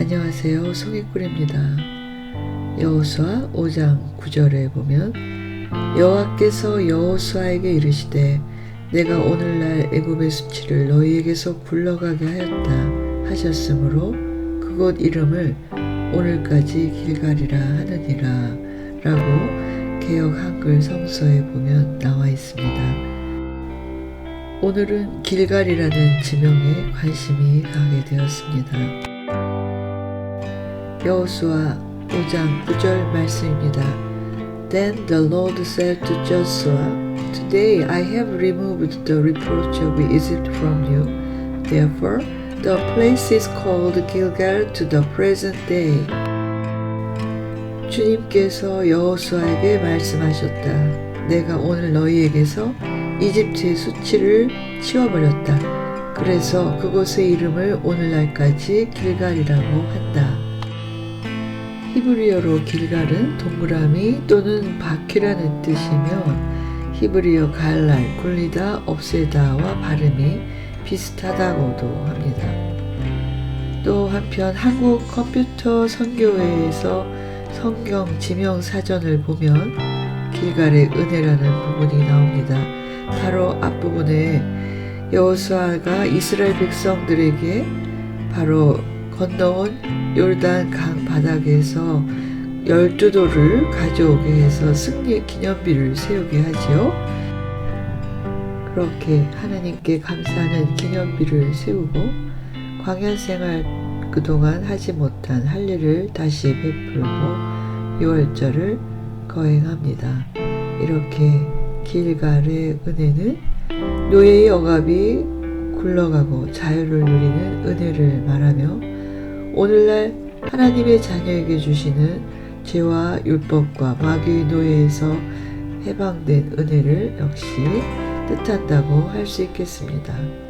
안녕하세요. 송이꿀입니다. 여호수아 5장 9절에 보면 여호와께서 여호수아에게 이르시되 내가 오늘날 애굽의 수치를 너희에게서 굴러가게 하였다 하셨으므로 그곳 이름을 오늘까지 길갈이라 하느니라 라고 개혁 한글 성서에 보면 나와 있습니다. 오늘은 길갈이라는 지명에 관심이 가게 되었습니다. 여호수아 5장 9절 말씀입니다. Then the Lord said to Joshua, Today I have removed the reproach of Egypt from you. Therefore, the place is called Gilgal to the present day. 주님께서 여호수아에게 말씀하셨다. 내가 오늘 너희에게서 이집트의 수치를 치워버렸다. 그래서 그곳의 이름을 오늘날까지 길갈이라고 한다. 히브리어로 길갈은 동그라미 또는 바퀴라는 뜻이며 히브리어 갈랄, 굴리다, 없애다와 발음이 비슷하다고도 합니다. 또 한편 한국 컴퓨터 선교회에서 성경 지명 사전을 보면 길갈의 은혜라는 부분이 나옵니다. 바로 앞부분에 여호수아가 이스라엘 백성들에게 바로 건너온 요르단 강 바닥에서 열두 돌을 가져오게 해서 승리 기념비를 세우게 하지요. 그렇게 하나님께 감사하는 기념비를 세우고 광야 생활 그동안 하지 못한 할 일을 다시 베풀고 유월절을 거행합니다. 이렇게 길갈의 은혜는 노예의 억압이 굴러가고 자유를 누리는 은혜를 말하며 오늘날 하나님의 자녀에게 주시는 죄와 율법과 마귀의 노예에서 해방된 은혜를 역시 뜻한다고 할 수 있겠습니다.